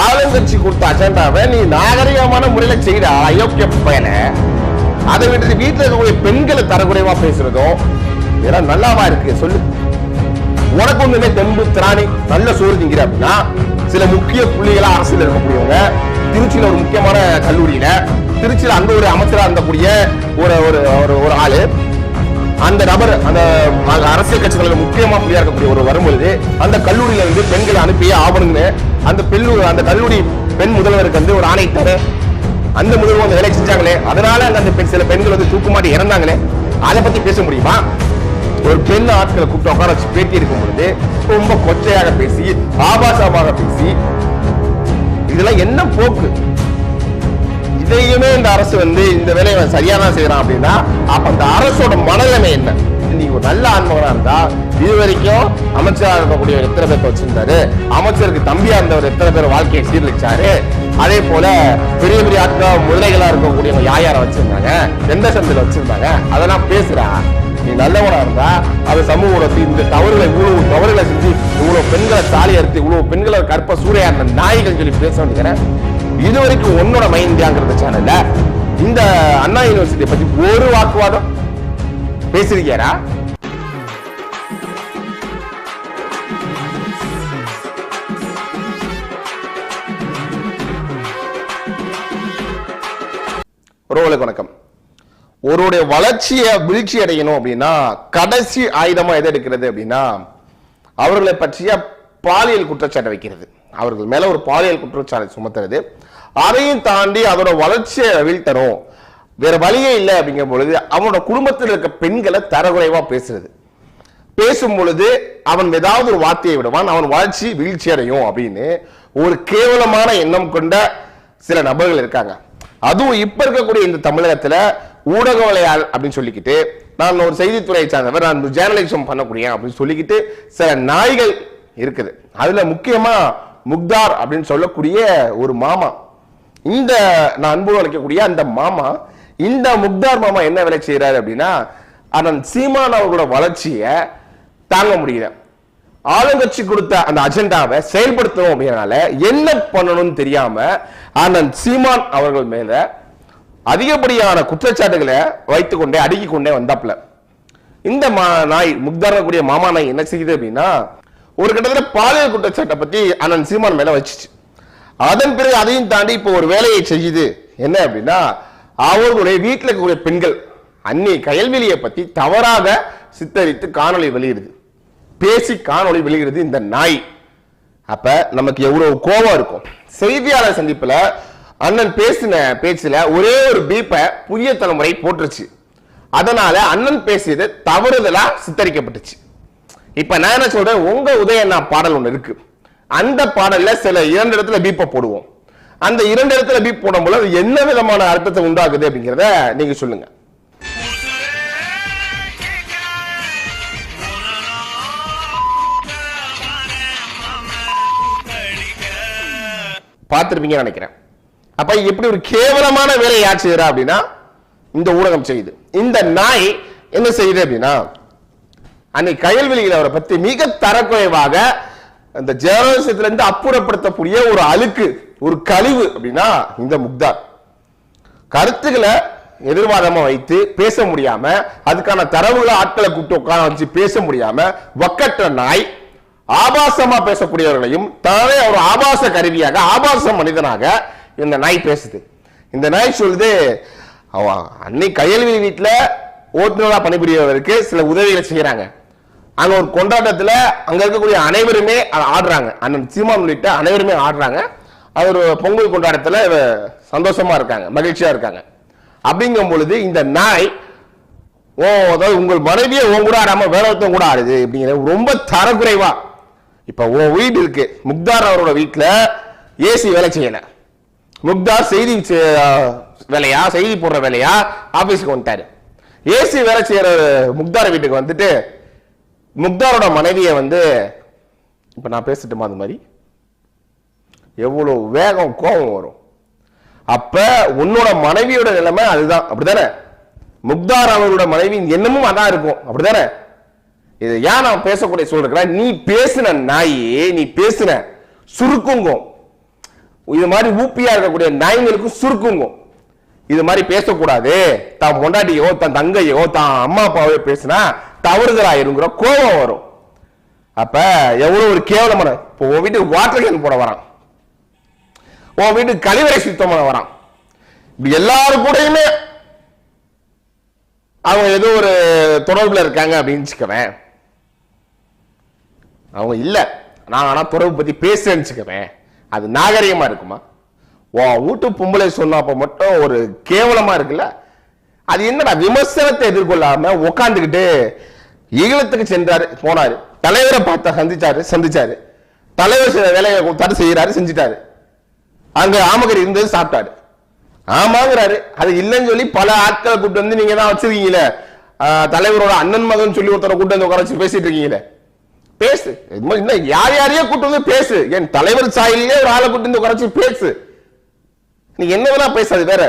ஆளுங்கட்சி கொடுத்த அஜெண்டாவை நீ நாகரிகமான முறையில செய்த அயோக்கிய பயல அதை விட்டு வீட்டில் இருக்கக்கூடிய பெண்களை தரக்குறைவா பேசுறதும் இதெல்லாம் நல்லாவா இருக்கு? சொல்லு. உனக்கு ஒண்ணுமே தெம்பு திராணி நல்ல சோறு திங்கிற அப்படின்னா சில முக்கிய புள்ளிகளா அரசியல் இருக்கக்கூடியவங்க திருச்சியில ஒரு முக்கியமான கல்லூரியில திருச்சியில அங்க ஒரு அமைச்சரா இருந்தக்கூடிய ஒரு ஒரு ஒரு ஒரு ஆளு அந்த நபர் அந்த அரசியல் கட்சிகளில் முக்கியமா புள்ளியா இருக்கக்கூடிய ஒரு வரும்பொழுது அந்த கல்லூரியில இருந்து பெண்களை அனுப்பியே ஆவணும்னு அந்த பெண் அந்த கல்லூரி பெண் முதல்வருக்கு வந்து ஒரு ஆணையிட்டாரு அந்த முதல்வர் அந்த வேலை செஞ்சாங்களே அதனால அந்த பெண் சில பெண்கள் வந்து தூக்குமாட்டி இறந்தாங்களே அதை பத்தி பேச முடியுமா? ஒரு பெண் ஆட்களை கூப்பிட்டு உட்கார வச்சு பேட்டி இருக்கும் பொழுது ரொம்ப கொச்சையாக பேசி ஆபாசமாக பேசி இதெல்லாம் என்ன போக்கு? இதையுமே இந்த அரசு வந்து இந்த வேலையை அவன் சரியா தான் செய்யறான் அப்படின்னா அப்ப அந்த அரசோட மனநிலைமை என்ன? நீ ஒரு நல்ல ஆன்மகனா இருந்தா இது வரைக்கும் அமைச்சராக இருக்கக்கூடிய எத்தனை பேர் வச்சிருந்தாரு? அமைச்சருக்கு தம்பியா இருந்தவர் எத்தனை பேர் வாழ்க்கையை சீர்லிச்சாரு அதே போல பெரிய பெரிய ஆட்கள் முதலைகளா இருக்கக்கூடியவங்க யாயார வச்சிருந்தாங்க? எந்த சந்தையில வச்சிருந்தாங்க? அதெல்லாம் பேசுறா நீ நல்லவனா இருந்தா அது சமூக ஊடகத்தில் இந்த தவறுகளை இவ்வளவு தவறுகளை செஞ்சு இவ்வளவு பெண்களை தாலி அறுத்து இவ்வளவு பெண்களை கற்ப சூறையாடின நாய்கள் சொல்லி பேச வேண்டிக்கிறேன் இது வரைக்கும் உன்னோட மைண்டியாங்கிறது சேனல்ல இந்த அண்ணா யூனிவர்சிட்டி பத்தி ஒரு வாக்குவாதம். பேசிருக்கியாரா உறவுகளுக்கு வணக்கம். ஒருவருடைய வளர்ச்சியை வீழ்ச்சி அடையணும் அப்படின்னா கடைசி ஆயுதமா எதை எடுக்கிறது அப்படின்னா அவர்களை பற்றிய பாலியல் குற்றச்சாட்டை வைக்கிறது. அவர்கள் மேல ஒரு பாலியல் குற்றச்சாட்டை சுமத்துறது. அதையும் தாண்டி அதோட வளர்ச்சியை வீழ்த்தணும். வேற வழியே இல்லை அப்படிங்கிற பொழுது அவனோட குடும்பத்தில் இருக்க பெண்களை தரகுறைவா பேசுறது. பேசும் பொழுது அவன் ஏதாவது ஒரு வார்த்தையை விடுவான் அவன் வளர்ச்சி வீழ்ச்சி அடையும் அப்படின்னு ஒரு கேவலமான எண்ணம் கொண்ட சில நபர்கள் இருக்காங்க. அதுவும் இப்ப இருக்கக்கூடிய இந்த தமிழகத்துல ஊடகவலையாள் அப்படின்னு சொல்லிக்கிட்டு நான் ஒரு செய்தித்துறையை சார்ந்தவர் நான் ஜேர்னலிசம் பண்ணக்கூடிய அப்படின்னு சொல்லிக்கிட்டு சில நாய்கள் இருக்குது. அதுல முக்கியமா முக்தார் அப்படின்னு சொல்லக்கூடிய ஒரு மாமா. இந்த நான் அன்பு அழைக்கக்கூடிய அந்த மாமா இந்த முக்தார் மாமா என்ன வேலை செய்கிறாரு அப்படின்னா அண்ணன் சீமான் அவர்களோட வளர்ச்சியை தாங்க முடியல. ஆளுங்கட்சி கொடுத்த அந்த அஜெண்டாவை செயல்படுத்தணும் அப்படின்னால என்ன பண்ணணும்னு தெரியாம அண்ணன் சீமான் அவர்கள் மேல அதிகப்படியான குற்றச்சாட்டுகளை வைத்துக்கொண்டே கொண்டே கொண்டே வந்தாப்புல. இந்த மா நாய் முக்தாரக்கூடிய மாமா நாய் என்ன செய்யுது அப்படின்னா ஒரு கிட்டத்தட்ட பாலியல் குற்றச்சாட்டை பத்தி அண்ணன் சீமான் மேல வச்சுச்சு. அதன் பிறகு அதையும் தாண்டி இப்போ ஒரு வேலையை செய்யுது. என்ன அப்படின்னா அவர்களுடைய வீட்டில் இருக்கக்கூடிய பெண்கள் அன்னி கயல்வெளியை பற்றி தவறாக சித்தரித்து காணொளி வெளியிடுது. பேசி காணொளி வெளியிடுது இந்த நாய். அப்ப நமக்கு எவ்வளவு கோபம் இருக்கும். செய்தியாளர் சந்திப்புல அண்ணன் பேசின பேச்சுல ஒரே ஒரு பீப்பை புதிய தலைமுறை போட்டுருச்சு. அதனால அண்ணன் பேசியது தவறுதலா சித்தரிக்கப்பட்டுச்சு. இப்ப நான் என்ன சொல்றேன் உங்க உதயண்ணா பாடல் ஒன்று இருக்கு. அந்த பாடல்ல சில இரண்டு இடத்துல பீப்பை போடுவோம். அந்த இரண்டு இடத்துல பீப் போடும்போது அது என்ன விதமான அர்த்தத்தை உண்டாக்குது அப்படிங்கிறத நீங்க சொல்லுங்க. பார்த்திருப்பீங்கன்னு நினைக்கிறேன். அப்ப எப்படி ஒரு கேவலமான வேலையை யார் செய்யறா அப்படின்னா இந்த ஊடகம் செய்யுது. இந்த நாய் என்ன செய்யுது அப்படின்னா அன்னைக்கு கயல்வெளியில் அவரை பத்தி மிக தரக்குறைவாக அந்த ஜேர்னலிசத்துல இருந்து அப்புறப்படுத்தக்கூடிய ஒரு அழுக்கு ஒரு கழிவு அப்படின்னா இந்த முக்தார். கருத்துக்களை எதிர்வாதமா வைத்து பேச முடியாம அதுக்கான தரவுகளை ஆட்களை கூப்பிட்டு உட்கார வச்சு பேச முடியாம வக்கற்ற நாய் ஆபாசமா பேசக்கூடியவர்களையும் தானே ஒரு ஆபாச கருவியாக ஆபாச மனிதனாக இந்த நாய் பேசுது. இந்த நாய் சொல்லுது அவ அன்னை கையல்வி வீட்டில் ஓட்டுநராக பணிபுரியவருக்கு சில உதவிகளை செய்கிறாங்க அங்கே ஒரு கொண்டாட்டத்தில் அங்கே இருக்கக்கூடிய அனைவருமே ஆடுறாங்க. அண்ணன் சீமான் உள்ளிட்ட அனைவருமே ஆடுறாங்க. அது ஒரு பொங்கல் கொண்டாட்டத்தில் சந்தோஷமாக இருக்காங்க மகிழ்ச்சியாக இருக்காங்க. அப்படிங்கும் பொழுது இந்த நாய் ஓ அதாவது உங்கள் மனைவியை உன் கூட ஆடாமல் வேற ஒருத்தன் கூட ஆடுது அப்படிங்கிற ரொம்ப தரக்குறைவா. இப்போ உன் வீடு இருக்கு. முக்தார் அவரோட வீட்டில் ஏசி வேலை செய்யலை. முக்தார் செய்தி வேலையா செய்தி போடுற வேலையா ஆஃபீஸுக்கு வந்துட்டாரு. ஏசி வேலை செய்கிற முக்தார் வீட்டுக்கு வந்துட்டு முக்தாரோட மனைவியை வந்து இப்போ நான் பேசட்டுமா அது மாதிரி? எவ்வளோ வேகம் கோபம் வரும். அப்போ உன்னோட மனைவியோட நிலைமை அதுதான். அப்படிதானே முக்தார் அவரோட மனைவி என்னமும் அதான் இருக்கும். அப்படிதானே இது ஏன் நான் பேசக்கூடிய சொல்றேன் நீ பேசின நாயே நீ பேசின சுருக்குங்கும். இது மாதிரி ஊப்பியா இருக்கக்கூடிய நாய்களுக்கும் சுருக்குங்கும். இது மாதிரி பேசக்கூடாது. தான் பொண்டாட்டியோ தன் தங்கையோ தான் அம்மா அப்பாவையோ பேசினா தவறுதலாயிருங்கிற கோபம் வரும். அப்ப எவ்வளவு ஒரு கேவலமான இப்போ உன் வீட்டுக்கு வாட்டர் கேன் போட வரான். உன் வீட்டுக்கு கழிவறை சுத்தம் பண்ண வரான். இப்படி எல்லாரு கூடயுமே அவங்க ஏதோ ஒரு தொடர்புல இருக்காங்க அப்படின்னு வச்சுக்கவேன். அவங்க இல்ல. நான் ஆனா தொடர்பு பத்தி பேசுறேன்னு வச்சுக்கவேன். அது நாகரிகமா இருக்குமா? உன் வீட்டு பொம்பளை சொன்னப்ப மட்டும் ஒரு கேவலமா இருக்குல்ல? அது என்னடா விமர்சனத்தை எதிர்கொள்ளாம உட்காந்துக்கிட்டு ஈழத்துக்கு சென்றாரு போனாரு. தலைவரை பார்த்த சந்திச்சாரு சந்திச்சாரு. தலைவர் சில வேலையை கொடுத்தாரு செய்யறாரு செஞ்சுட்டாரு. அங்க ஆமகர் இருந்தது சாப்பிட்டாரு. ஆமாங்கிறாரு. அது இல்லைன்னு சொல்லி பல ஆட்களை கூப்பிட்டு வந்து நீங்க தான் வச்சிருக்கீங்களே. தலைவரோட அண்ணன் மகன் சொல்லி ஒருத்தரை கூட்டு வந்து உட்கார வச்சு பேசிட்டு இருக்கீங்களே. பேசு. இது மாதிரி இன்னும் யார் யாரையோ கூட்டு வந்து பேசு. என் தலைவர் சாயிலே ஒரு ஆளை கூட்டு வந்து உட்கார வச்சு பேசு. நீ என்ன வேணா பேசாது வேற.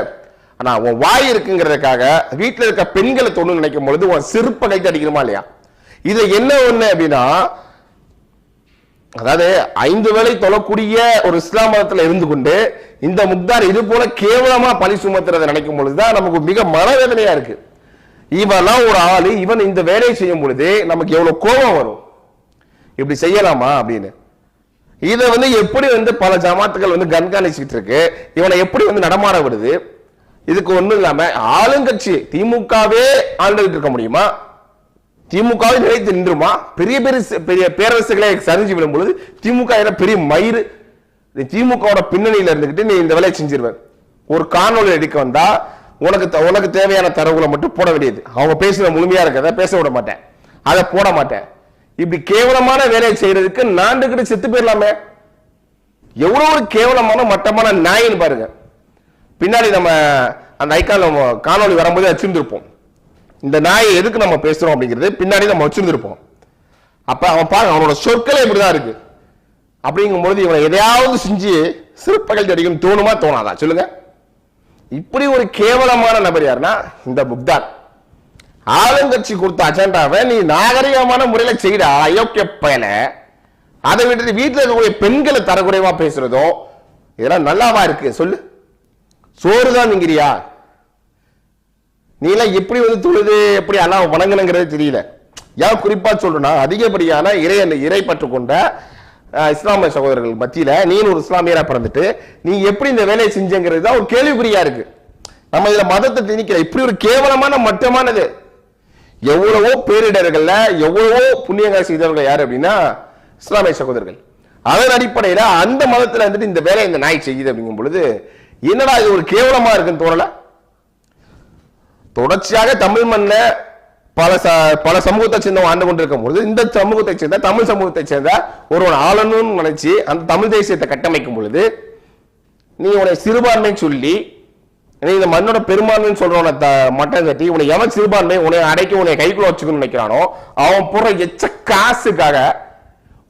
ஆனா உன் வாய் இருக்குங்கிறதுக்காக வீட்டில் இருக்க பெண்களை தொண்ணு நினைக்கும் பொழுது உன் சிறுப்ப கைத்து அடிக்கணுமா இல்லையா? இது என்ன ஒண்ணு அப்படின்னா அதாவது ஐந்து வேளை தொழக்கூடிய ஒரு இஸ்லாம் மதத்துல இருந்து கொண்டு இந்த முக்தார் இது போல கேவலமா பழி சுமத்துறதை நினைக்கும் பொழுதுதான் நமக்கு மிக மனவேதனையா இருக்கு. இவெல்லாம் ஒரு ஆளு இவன் இந்த வேலையை செய்யும் பொழுது நமக்கு எவ்வளவு கோபம் வரும். இப்படி செய்யலாமா அப்படின்னு. இதை வந்து எப்படி வந்து பல ஜமாத்துகள் வந்து கண்காணிச்சுக்கிட்டு இருக்கு. இவனை எப்படி வந்து நடமாட விடுது. இதுக்கு ஒண்ணும் இல்லாம ஆளுங்கட்சி திமுகவே ஆண்டுகிட்டு இருக்க முடியுமா? திமுக நிலைத்து நின்றுமா? பெரிய பெரிய பெரிய பேரரசுகளை சரிஞ்சு விடும் பொழுது திமுக என்ன பெரிய மயிறு திமுகவோட பின்னணியில இருந்துகிட்டு நீ இந்த வேலையை செஞ்சிருவேன் ஒரு காணொளி எடுக்க வந்தா உனக்கு த- உனக்கு தேவையான தரவுகளை மட்டும் போட வேண்டியது. அவங்க பேசுற முழுமையா இருக்கிறத பேச விட மாட்டேன். அதை போட மாட்டேன். இப்படி கேவலமான வேலையை செய்யறதுக்கு நாண்டுகிட்டு செத்து போயிடலாமே. எவ்வளவு ஒரு கேவலமான மட்டமான நாயின்னு பாருங்க. பின்னாடி நம்ம அந்த ஐக்கான் நம்ம காணொளி வரும்போது வச்சிருந்துருப்போம். இந்த நாயை எதுக்கு நம்ம பேசுறோம் அப்படிங்கிறது பின்னாடி நம்ம வச்சிருந்திருப்போம். அப்ப அவன் பாருங்க அவனோட சொற்களே இப்படிதான் இருக்கு. அப்படிங்கும்போது இவனை எதையாவது செஞ்சு சிறப்பகல் அடிக்கும் தோணுமா தோணாதா? சொல்லுங்க. இப்படி ஒரு கேவலமான நபர் யாருன்னா இந்த புக்தார் ஆளுங்கட்சி கொடுத்த அஜெண்டாவை நீ நாகரிகமான முறையில செய்டா அயோக்கிய பயல அதை விட்டு வீட்டில் இருக்கக்கூடிய பெண்களை தரக்குறைவா பேசுறதும் இதெல்லாம் நல்லாவா இருக்கு? சொல்லு. சோறு தான் நீங்கிறியா நீ எல்லாம் எப்படி வந்து தொழுது எப்படி எல்லாம் வணங்கணுங்கிறது தெரியல. ஏன் குறிப்பா சொல்றேன்னா அதிகப்படியான இறை இறை பற்று கொண்ட இஸ்லாமிய சகோதரர்கள் மத்தியில நீ ஒரு இஸ்லாமியரா பிறந்துட்டு நீ எப்படி இந்த வேலையை செஞ்சங்கிறது தான் ஒரு கேள்விக்குறியா இருக்கு. நம்ம இதுல மதத்தை திணிக்கிற இப்படி ஒரு கேவலமான மட்டமானது. எவ்வளவோ பேரிடர்கள்ல எவ்வளவோ புண்ணியங்கள் செய்தவர்கள் யாரு அப்படின்னா இஸ்லாமிய சகோதரர்கள். அதன் அடிப்படையில அந்த மதத்துல வந்துட்டு இந்த வேலையை இந்த நாய் செய்யுது அப்படிங்கும் பொழுது என்னடா இது ஒரு கேவலமா இருக்குன்னு தோணல? தொடர்ச்சியாக தமிழ் மண்ணில் பல ச- பல சமூகத்தை சேர்ந்தவங்க ஆண்டு கொண்டிருக்கும் பொழுது இந்த சமூகத்தை சேர்ந்த தமிழ் சமூகத்தை சேர்ந்த ஒருவன் ஆளணும்னு நினைச்சு அந்த தமிழ் தேசியத்தை கட்டமைக்கும் பொழுது நீ உன்னை சிறுபான்மை சொல்லி நீ இந்த மண்ணோட பெரும்பான்மைன்னு சொல்றவன த மட்டம் கட்டி உன்னை எவன் சிறுபான்மை உன்னை அடைக்க உன்னை கைக்குள்ள வச்சுக்கணும்னு நினைக்கிறானோ அவன் போடுற எச்ச காசுக்காக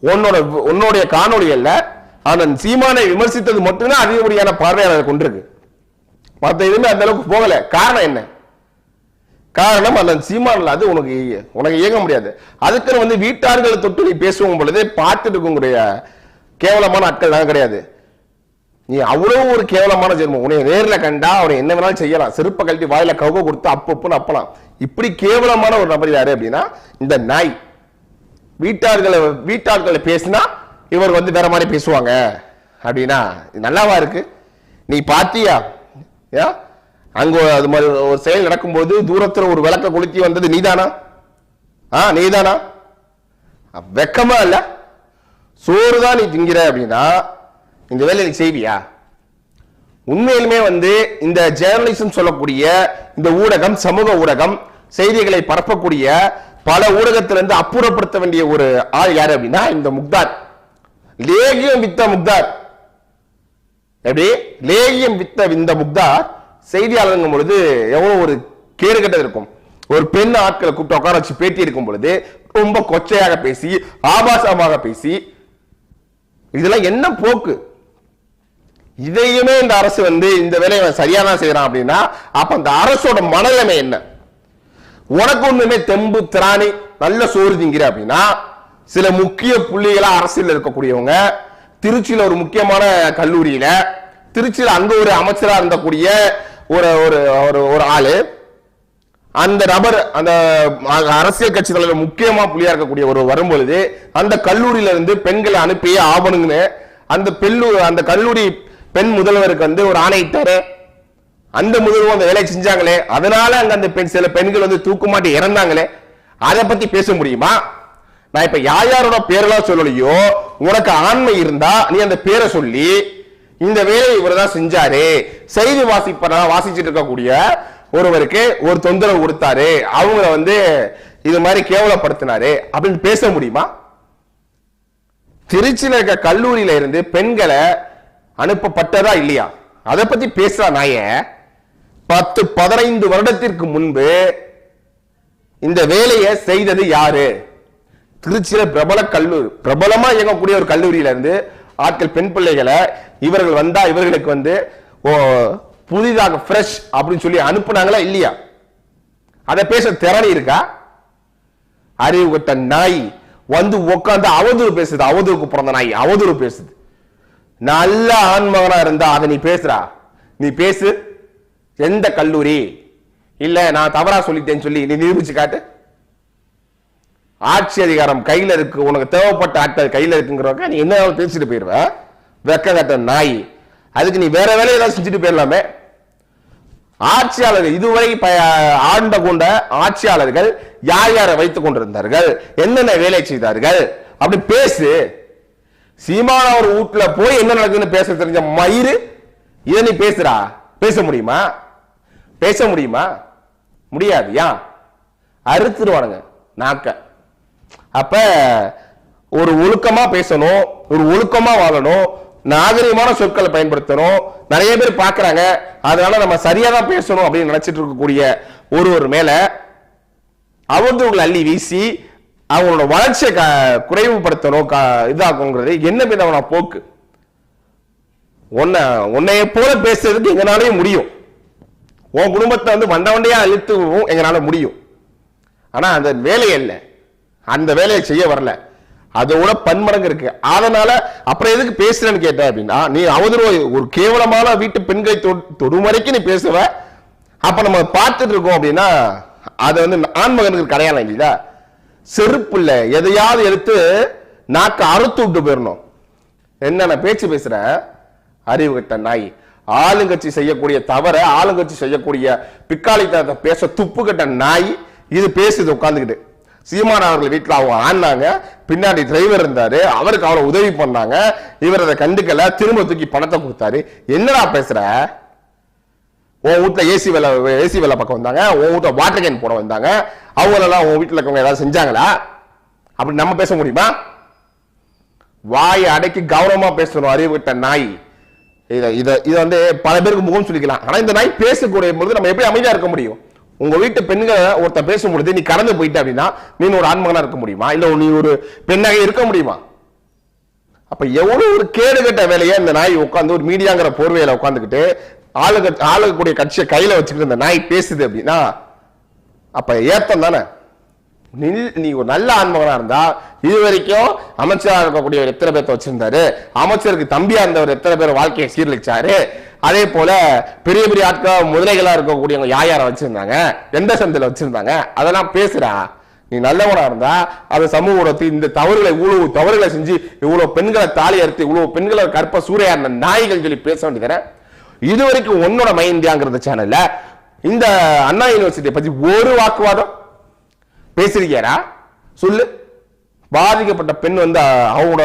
உன்னோட உன்னுடைய காணொளிகள்ல அந்த சீமானை விமர்சித்தது மட்டும்தான் அதிகப்படியான பார்வையாளர் கொண்டிருக்கு. மற்ற எதுவுமே அந்த அளவுக்கு போகல. காரணம் என்ன? காரணம் அந்த சீமானில் அது உனக்கு உனக்கு இயங்க முடியாது. அதுக்குன்னு வந்து வீட்டார்களை தொட்டு நீ பேசுவோம் பொழுதே பார்த்துட்டு இருக்கக்கூடிய கேவலமான ஆட்கள் நான் கிடையாது. நீ அவ்வளோ ஒரு கேவலமான ஜென்மம். உன்னை நேரில் கண்டா அவனை என்ன வேணாலும் செய்யலாம். செருப்பை கழட்டி வாயில கவுக கொடுத்து அப்பப்புன்னு அப்பலாம். இப்படி கேவலமான ஒரு நபர் யாரு அப்படின்னா இந்த நாய். வீட்டார்களை வீட்டார்களை பேசினா இவர் வந்து வேற மாதிரி பேசுவாங்க. அப்படின்னா நல்லாவா இருக்கு? நீ பாத்தியா? ஏன் அங்கே அது மாதிரி ஒரு செயல் நடக்கும்போது தூரத்தில் ஒரு விளக்க கொளுத்தி வந்தது நீதானா? ஆ நீதானா? வெக்கமா இல்லை. சோறு தான் நீ திங்கிற அப்படின்னா இந்த வேலையை நீ செய்வியா? உண்மையிலுமே வந்து இந்த ஜேர்னலிசம் சொல்லக்கூடிய இந்த ஊடகம் சமூக ஊடகம் செய்திகளை பரப்பக்கூடிய பல ஊடகத்திலிருந்து அப்புறப்படுத்த வேண்டிய ஒரு ஆள் யாரு அப்படின்னா இந்த முக்தார். லேகியம் வித்த முக்தார். எப்படி? லேகியம் வித்த இந்த முக்தார் செய்தியாளருங்கும் பொழுது எவ்வளோ ஒரு கேடு கெட்டது இருக்கும். ஒரு பெண் ஆட்களை கூப்பிட்டு உட்கார வச்சு பேட்டி எடுக்கும் பொழுது ரொம்ப கொச்சையாக பேசி ஆபாசமாக பேசி இதெல்லாம் என்ன போக்கு? இதையுமே இந்த அரசு வந்து இந்த வேலையை சரியானா சரியா செய்யறான் அப்படின்னா அப்ப அந்த அரசோட மனநிலைமை என்ன? உனக்கு ஒண்ணுமே தெம்பு திராணி நல்ல சோறு திங்கிற அப்படின்னா சில முக்கிய புள்ளிகளா அரசியல் இருக்கக்கூடியவங்க திருச்சியில ஒரு முக்கியமான கல்லூரியில திருச்சியில அங்க ஒரு அமைச்சரா இருந்தக்கூடிய ஒரு ஒரு ஒரு ஒரு ஆளு. அந்த நபர் அந்த அரசியல் கட்சி தலைவர் முக்கியமா புள்ளியா இருக்கக்கூடிய ஒரு வரும்பொழுது அந்த கல்லூரியில இருந்து பெண்களை அனுப்பியே ஆகணுங்கன்னு அந்த பெல்லு அந்த கல்லூரி பெண் முதல்வருக்கு வந்து ஒரு ஆணையிட்டாரு அந்த முதல்வர் அந்த வேலையை செஞ்சாங்களே. அதனால அங்க அந்த பெண் சில பெண்கள் வந்து தூக்குமாட்டி இறந்தாங்களே. அதை பத்தி பேச முடியுமா? நான் இப்ப யார் யாரோட பேரெல்லாம் சொல்லலையோ உனக்கு ஆண்மை இருந்தா நீ அந்த பேரை சொல்லி இந்த வேலையை இவர் தான் செஞ்சாரு. செய்தி வாசிப்பா வாசிச்சுட்டு இருக்கக்கூடிய ஒருவருக்கு ஒரு தொந்தரவு கொடுத்தாரு. அவங்கள வந்து இது மாதிரி கேவலப்படுத்தினாரு. அப்படின்னு பேச முடியுமா? திருச்சியில் இருக்க கல்லூரியில இருந்து பெண்களை அனுப்பப்பட்டதா இல்லையா? அதை பத்தி பேசுற நாய. பத்து பதினைந்து வருடத்திற்கு முன்பு இந்த வேலையை செய்தது யாரு? திருச்சியில பிரபல கல்லூரி பிரபலமா இயங்கக்கூடிய ஒரு கல்லூரியில இருந்து ஆட்கள் பெண் பிள்ளைகளை இவர்கள் வந்தா இவர்களுக்கு வந்து ஓ புதிதாக ஃப்ரெஷ் அப்படின்னு சொல்லி அனுப்புனாங்களா இல்லையா? அதை பேச திறனி இருக்கா? அறிவுகட்ட நாய் வந்து உட்காந்து அவதூறு பேசுது. அவதூறுக்கு பிறந்த நாய் அவதூறு பேசுது. நல்ல ஆண்மகனா இருந்தா அதை நீ பேசுறா. நீ பேசு. எந்த கல்லூரி? இல்ல நான் தவறா சொல்லிட்டேன்னு சொல்லி நீ நிரூபிச்சு காட்டு. ஆட்சி அதிகாரம் கையில் இருக்கு உனக்கு தேவைப்பட்ட ஆட்கள் கையில் இருக்குங்கிறவங்க நீ என்ன பேசிட்டு போயிருவ. வெக்க கட்ட நாய். அதுக்கு நீ வேற வேலையை ஏதாவது செஞ்சுட்டு போயிடலாமே. ஆட்சியாளர்கள் இதுவரை ப- ஆண்ட கொண்ட ஆட்சியாளர்கள் யார் யாரை வைத்துக் கொண்டிருந்தார்கள்? என்னென்ன வேலை செய்தார்கள்? அப்படி பேசு. சீமான ஒரு வீட்டுல போய் என்ன நடக்குதுன்னு பேச தெரிஞ்ச மயிறு இதை நீ பேசுறா பேச முடியுமா? பேச முடியுமா? முடியாது ஏன்? அறுத்துருவானுங்க நாக்க. அப்ப ஒரு ஒழுக்கமா பேசணும் ஒரு ஒழுக்கமா வாழணும் நாகரிகமான சொற்களை பயன்படுத்தணும். நிறைய பேர் பார்க்குறாங்க. அதனால நம்ம சரியா தான் பேசணும் அப்படின்னு நினைச்சிட்டு இருக்கக்கூடிய ஒருவர் மேல அவதூறுகளை அள்ளி வீசி அவங்களோட வளர்ச்சியை க- குறைவுபடுத்தணும் க- இதாக்குங்கிறது என்ன விதமான போக்கு? உன்னை உன்னைய போல பேசுறதுக்கு எங்களாலேயும் முடியும். உன் குடும்பத்தை வந்து வண்ட வண்டையா இழுத்துவும் எங்களால முடியும். ஆனா அந்த வேலை இல்லை அந்த வேலையை செய்ய வரல. அதோட பன்மடங்கு இருக்கு. அதனால அப்புறம் எதுக்கு பேசுறேன்னு கேட்ட அப்படின்னா நீ அவதூறு ஒரு கேவலமான வீட்டு பெண்களை தொ- தொடும் வரைக்கும் நீ பேசுவ. அப்ப நம்ம பார்த்துட்டு இருக்கோம் அப்படின்னா அது வந்து ஆண்மகனுக்கு கிடையாது இல்லையா? செருப்பு இல்ல. எதையாவது எடுத்து நாக்க அறுத்து விட்டு போயிடணும் என்னென்ன பேச்சு பேசுற அறிவு கட்ட நாய். ஆளுங்கட்சி செய்யக்கூடிய தவற ஆளுங்கட்சி செய்யக்கூடிய பிக்காளித்தனத்தை பேச துப்பு கட்ட நாய். இது பேசுது உட்காந்துக்கிட்டு சீமான் அவர்கள் வீட்டில் அவங்க ஆடினாங்க. பின்னாடி டிரைவர் இருந்தார். அவருக்கு அவரை உதவி பண்ணாங்க. இவர் அதை கண்டுக்கல. திரும்ப தூக்கி பணத்தை கொடுத்தாரு. என்னடா பேசுகிற உன் வீட்டில் ஏசி வேலை ஏசி வேலை பக்கம் வந்தாங்க. உன் வீட்டில் வாட்டர் கேன் போட வந்தாங்க. அவங்களெல்லாம் உன் வீட்டில் இருக்கவங்க ஏதாவது செஞ்சாங்களா? அப்படி நம்ம பேச முடியுமா? வாய் அடக்கி கௌரவமாக பேசணும் அறிவுகிட்ட நாய். இதை இதை இதை வந்து பல பேருக்கு முகம் சொல்லிக்கலாம் ஆனால் இந்த நாய் பேசக்கூடிய பொழுது நம்ம எப்படி அமைதியாக இருக்க முடியும்? உங்க வீட்டு பெண்களை ஒருத்தன் பேசும் பொழுது நீ கடந்து போயிட்ட அப்படின்னா நீ ஒரு ஆண்மகனா இருக்க முடியுமா? இல்ல நீ ஒரு பெண்ணாக இருக்க முடியுமா? அப்ப எவ்வளவு ஒரு கேடு கட்ட வேலையை இந்த நாய் உட்காந்து ஒரு மீடியாங்கிற போர்வையில உட்காந்துக்கிட்டு ஆளுக ஆளுகக்கூடிய கட்சியை கையில வச்சுக்கிட்டு இந்த நாய் பேசுது அப்படின்னா அப்ப ஏத்தம் தானே? நீ நீ ஒரு நல்ல ஆன்மகனா இருந்தா இது வரைக்கும் அமைச்சராக இருக்கக்கூடிய எத்தனை பேர்த்த வச்சிருந்தாரு? அமைச்சருக்கு தம்பியா இருந்தவர் எத்தனை பேர் வாழ்க்கையை சீரழிச்சாரு? அதே போல பெரிய பெரிய ஆட்கள் முதலைகளா இருக்கக்கூடியவங்க யார் யாரை வச்சிருந்தாங்க? எந்த சந்தையில வச்சிருந்தாங்க? அதெல்லாம் பேசுறா நீ நல்லவனா இருந்தா அது சமூக ஊடகத்தில் இந்த தவறுகளை இவ்வளவு தவறுகளை செஞ்சு இவ்வளவு பெண்களை தாலி அறுத்து இவ்வளவு பெண்களை கற்ப சூறையாடின நாய்கள் சொல்லி பேச வேண்டியதானே இது வரைக்கும் உன்னோட மை இந்தியாங்கிறது சேனல்ல இந்த அண்ணா யூனிவர்சிட்டியை பத்தி ஒரு வாக்குவாதம் பேசிருக்கியாரா சொல்லு. பாதிக்கப்பட்ட பெண் வந்து அவங்களோட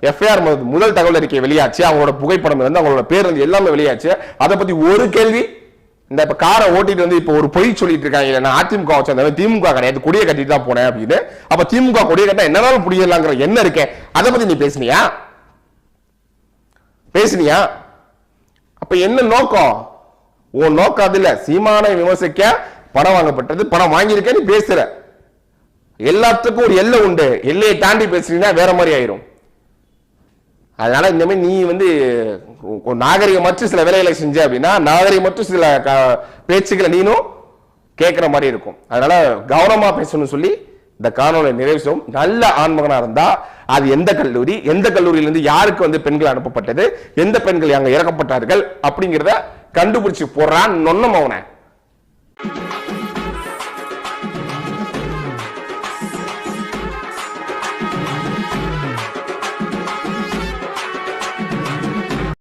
எஃப்ஐஆர் முதல் தகவல் அறிக்கை வெளியாச்சு. அவங்களோட புகைப்படம் வந்து அவங்களோட பேர் வந்து எல்லாமே வெளியாச்சு. அதை பத்தி ஒரு கேள்வி இந்த இப்ப காரை ஓட்டிட்டு வந்து இப்ப ஒரு பொய் சொல்லிட்டு இருக்காங்க. நான் அதிமுக வச்சிருந்தேன் திமுக கிடையாது. கொடியை கட்டிட்டு தான் போனேன் அப்படின்னு. அப்ப திமுக கொடியை கட்டா என்னாலும் புரியலாங்கிற என்ன இருக்கே. அதை பத்தி நீ பேசுனியா? பேசுனியா? அப்ப என்ன நோக்கம்? உன் நோக்கம் அது இல்ல. சீமானை விமர்சிக்க படம் வாங்கப்பட்டது. படம் வாங்கியிருக்க நீ பேசுற. எல்லாத்துக்கும் ஒரு எல்லை உண்டு. எல்லையை தாண்டி பேசுறீங்கன்னா வேற மாதிரி ஆயிரும். அதனால இந்த மாதிரி நீ வந்து நாகரிகமற்ற சில வேலைகளை செஞ்ச அப்படின்னா நாகரிகமற்ற சில க- பேச்சுக்களை நீனும் கேட்குற மாதிரி இருக்கும். அதனால கவனமா பேசணும்னு சொல்லி இந்த காணொலி நிறைவு நல்ல ஆண்மகனா இருந்தா அது எந்த கல்லூரி எந்த கல்லூரியிலிருந்து யாருக்கு வந்து பெண்கள் அனுப்பப்பட்டது எந்த பெண்கள் அங்க இறக்கப்பட்டார்கள் அப்படிங்கிறத கண்டுபிடிச்சு போடுறான் நொன்னம் அவனை.